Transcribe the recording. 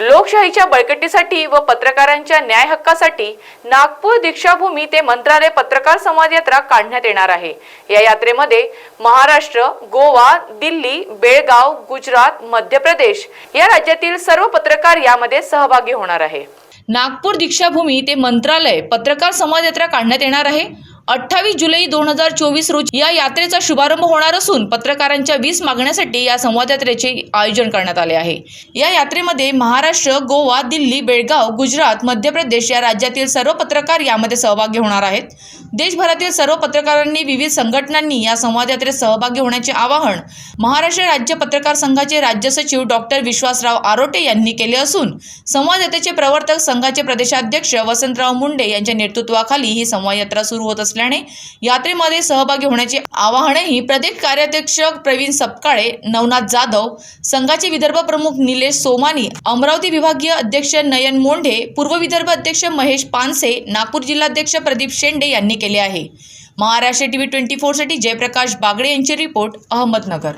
लोकशाहीच्या बळकटीसाठी व पत्रकारांच्या न्याय हक्कासाठी नागपूर दीक्षाभूमी ते मंत्रालय पत्रकार संवाद यात्रा काढण्यात येणार आहे. या यात्रेमध्ये महाराष्ट्र गोवा दिल्ली बेळगाव गुजरात मध्य प्रदेश या राज्यातील सर्व पत्रकार यामध्ये सहभागी होणार आहे. नागपूर दीक्षाभूमी ते मंत्रालय पत्रकार संवाद यात्रा काढण्यात येणार आहे. अठ्ठावीस जुलै दोन हजार चोवीस रोजी या यात्रेचा शुभारंभ होणार असून पत्रकारांच्या वीस मागण्यासाठी या संवाद यात्रेचे आयोजन करण्यात आले आहे. या यात्रेमध्ये महाराष्ट्र गोवा दिल्ली बेळगाव गुजरात मध्य प्रदेश या राज्यातील सर्व पत्रकार यामध्ये सहभागी होणार आहेत. देशभरातील सर्व पत्रकारांनी विविध संघटनांनी या संवाद यात्रेत सहभागी होण्याचे आवाहन महाराष्ट्र राज्य पत्रकार संघाचे राज्य सचिव डॉक्टर विश्वासराव आरोटे यांनी केले असून संवाद यात्रेचे प्रवर्तक संघाचे प्रदेशाध्यक्ष वसंतराव मुंडे यांच्या नेतृत्वाखाली ही संवाद यात्रा सुरू होत असल्याने यात्रेमध्ये सहभागी होण्याचे आवाहनही प्रदेश कार्याध्यक्ष प्रवीण सपकाळे नवनाथ जाधव संघाचे विदर्भ प्रमुख निलेश सोमानी अमरावती विभागीय अध्यक्ष नयन मोंढे पूर्व विदर्भ अध्यक्ष महेश पानसे नागपूर जिल्हाध्यक्ष प्रदीप शेंडे यांनी केले आहे. महाराष्ट्र टीव्ही ट्वेंटी फोरसाठी जयप्रकाश बागडे यांचे रिपोर्ट अहमदनगर.